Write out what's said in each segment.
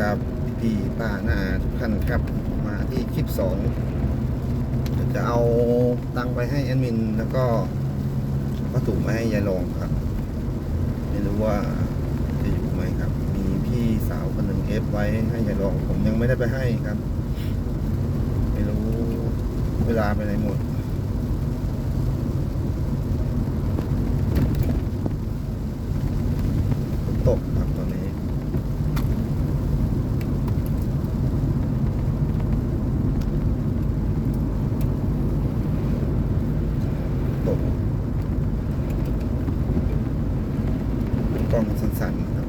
ครับ พี่ป้านาทุกท่านครับ มาที่คลิปสองจะเอาตังไปให้แอดมิน แล้วก็วัตถุมาให้ยายรองครับ ไม่รู้ว่าจะอยู่ไหมครับ มีพี่สาวคนหนึ่งเอฟไว้ให้ยายรอง ผมยังไม่ได้ไปให้ครับ ไม่รู้เวลาไปไหนหมด ฝนตกครับตอนนี้ ตกกล้องสั่นๆครับ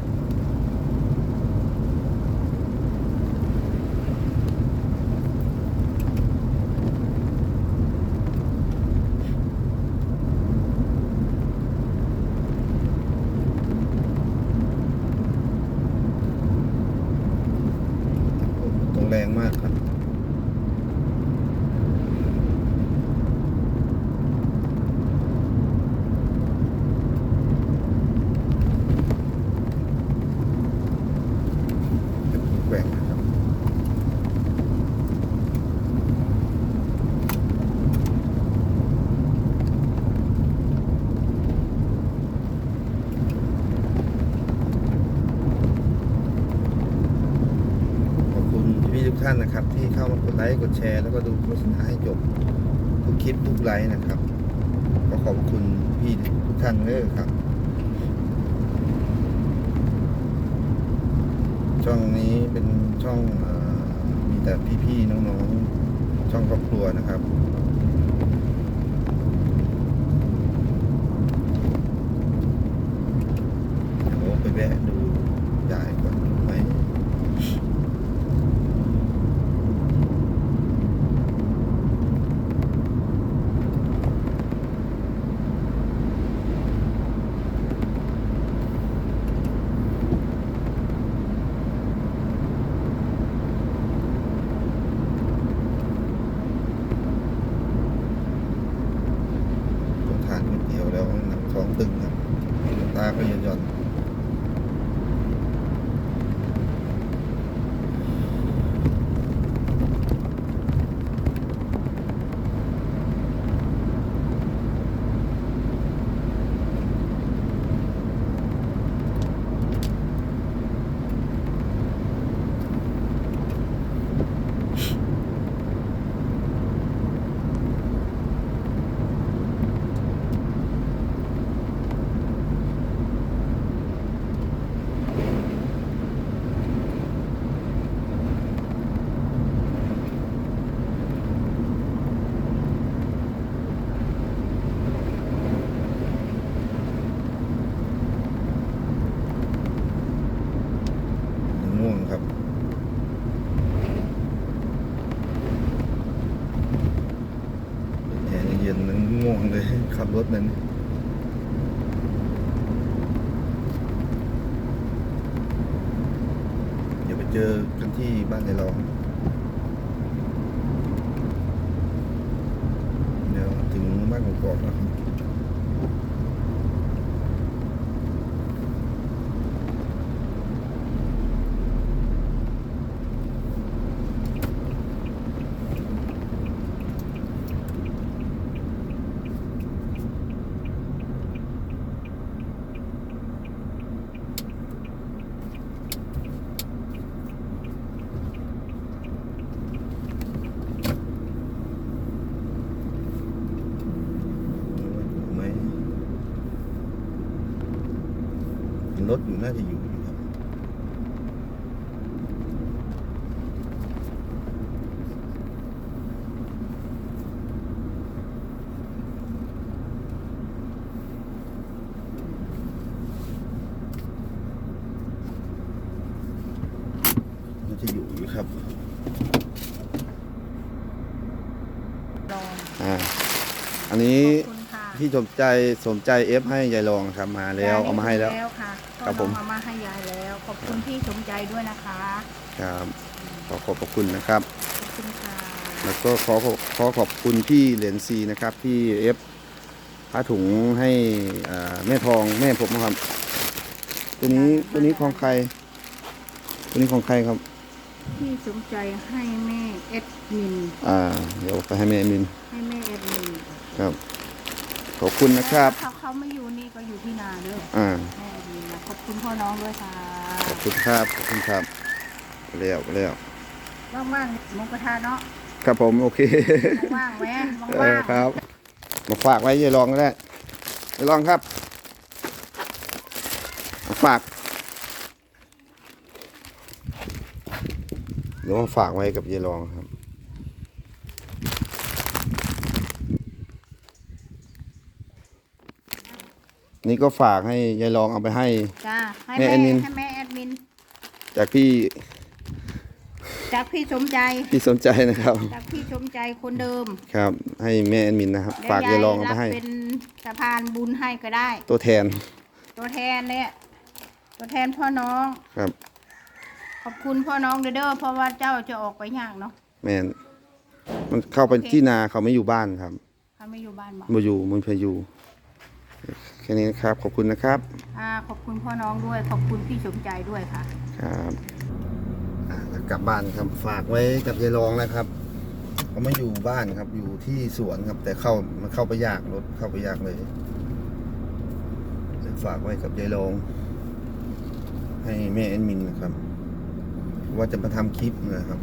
ตรงแรงมากครับ แกว่งนะครับ ขอบคุณ พี่ทุกท่านนะครับ ที่เข้ามากดไลค์กดแชร์ แล้วก็ดูโฆษณาให้จบทุกคลิปทุกไลค์นะครับก็ขอบคุณพี่ทุกท่านเลยครับ ช่องนี้เป็นช่องอมีแต่พี่ๆน้องๆ ช่องครอบครัวนะครับเดี๋ยวไปแวะดูยายก่อนไหม ต้องทานก๋วยเตี๋ยวแล้วหนังท้อง ตึงครับตาก็หย่อนหย่อนง่วงครับ แอร์เย็นๆนั้นง่วงเลย ขับ รถนั้นเดี๋ยวไปเจอกันที่บ้านในรองเดี๋ยวถึงบ้านกอกๆแล้วครับ ไหมรถอยู่ น่าจะอยู่อยู่ครับน่าจะอยู่อยู่ครับลองอ่าอันนี้ขอบคุณค่ะ พี่สมใจสมใจเอฟให้ยายรองครับมาแล้วเอามาให้แล้วแล้วค่ะครับผมก็เอามาให้ยายแล้ว ขอบคุณพี่สมใจด้วยนะคะครับขอขอบพระคุณนะครับ ขอบคุณค่ะแล้วก็ขอขอขอขอบคุณพี่เหรียญซีนะครับที่เอฟผ้าถุงให้อ่าแม่ทองแม่ผมนะครับ ตัวนี้ตัวนี้ของใคร ตัวนี้ของใครครับ พี่สมใจให้แม่เอ็ดมินอ่า เดี๋ยวไปให้แม่แอดมินให้แม่เอ็ดมินครับ ขอบคุณนะครับ ถ้าเขาไม่อยู่นี่ก็อยู่ที่นาเด้ออ่า แม่เอ็ดมินนะขอบคุณพ่อน้องด้วยค่ะขอบคุณครับ ขอบคุณครับเร็วเร็วว่างๆหมูกระทะเนาะครับผมโอเค ว่างๆไหมเอว่าองครับ มาฝากไว้ยายลองก็ได้ยายลองครับมาฝากเดี๋ยวมาฝากไว้กับยายลองครับ นี่ก็ฝากให้ยายลองเอาไปให้ๆจ้าให้แม่แม่แอดมิน ให้แม่แอดมิน จากพี่จากพี่สมใจ พี่สนใจนะครับ จากพี่สมใจคนเดิมครับ ให้แม่แอดมินนะครับแล้วฝากยายลองเอารัไปให้เป็นสะพานบุญให้ก็ได้ ตัวแทนตัวแทนเนี่ยตัวแทนพ่อน้อง ครับ ขอบคุณพ่อน้องเด้อเด้อเพราะว่าเจ้าจะออกไปยากเนาะแมนมันเข้าไปที่นาเขาไม่อยู่บ้านครับเขาไม่อยู่บ้านบอกมาอยู่มันพาอยู่แค่นี้นะครับ ขอบคุณนะครับอ่าขอบคุณพ่อน้องด้วย ขอบคุณพี่สมใจด้วยค่ะ ครับอ่าแล้วกลับบ้านครับฝากไว้กับยายรองนะครับเขาไม่อยู่บ้านครับอยู่ที่สวนครับ แต่เข้ามันเข้าไปยากรถเข้าไปยากเลยเลยฝากไว้กับยายรอง ให้แม่แอดมินนะครับ ว่าจะมาทำคลิปนะครับ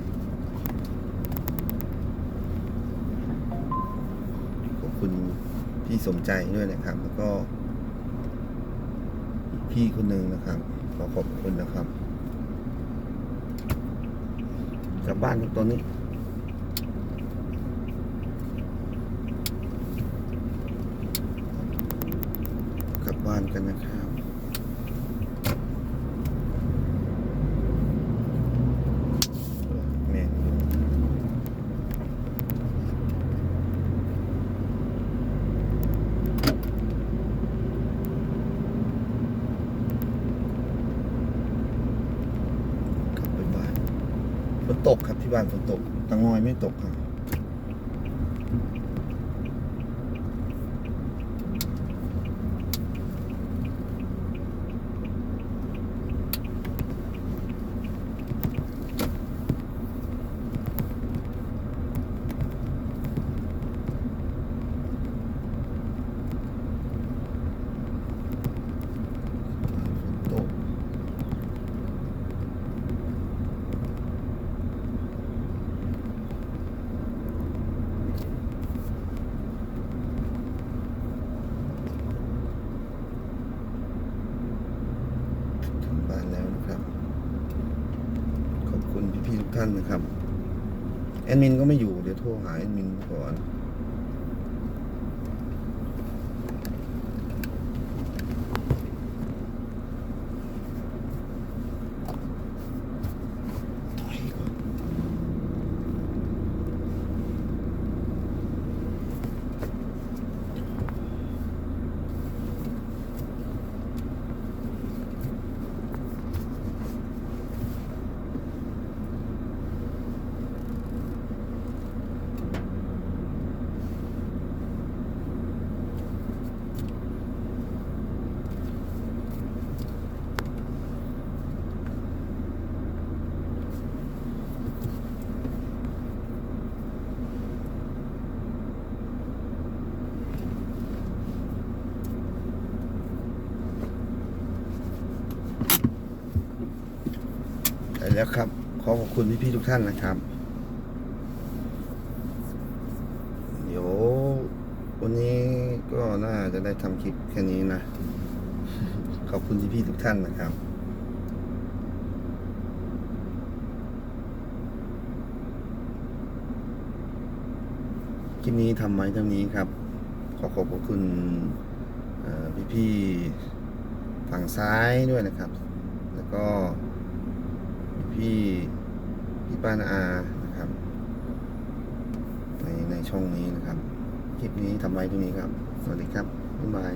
ขอบคุณพี่สมใจด้วยนะครับ แล้วก็อีก พี่คนหนึ่งนะครับ ขอขอบคุณนะครับกลับบ้านตอนนี้กลับบ้านกันนะครับ แม่อยู่กลับไปบ้านฝน ตกครับที่บ้านฝนตกตะงอยไม่ตกครับ ฝนตกถึงบ้านแล้วนะครับ ขอบคุณพี่ๆ ท่านนะครับ แอดมินก็ไม่อยู่เดี๋ยวโทรหาแอดมินก่อน แล้วครับ ขอขอบคุณพี่ๆทุกท่านนะครับ เดี๋ยววันนี้ก็น่าจะได้ทำคลิปแค่นี้นะ ขอบคุณพี่ๆทุกท่านนะครับคลิปนี้ทำไว้เท่านี้ครับ ขอขอบคุณเอ่พี่ๆฝั่งซ้ายด้วยนะครับ แล้วก็ พี่พี่ป้านาอานะครับ ในในช่องนี้นะครับ คลิปนี้ทำไว้ที่นี้ครับ สวัสดีครับบ๊ายบาย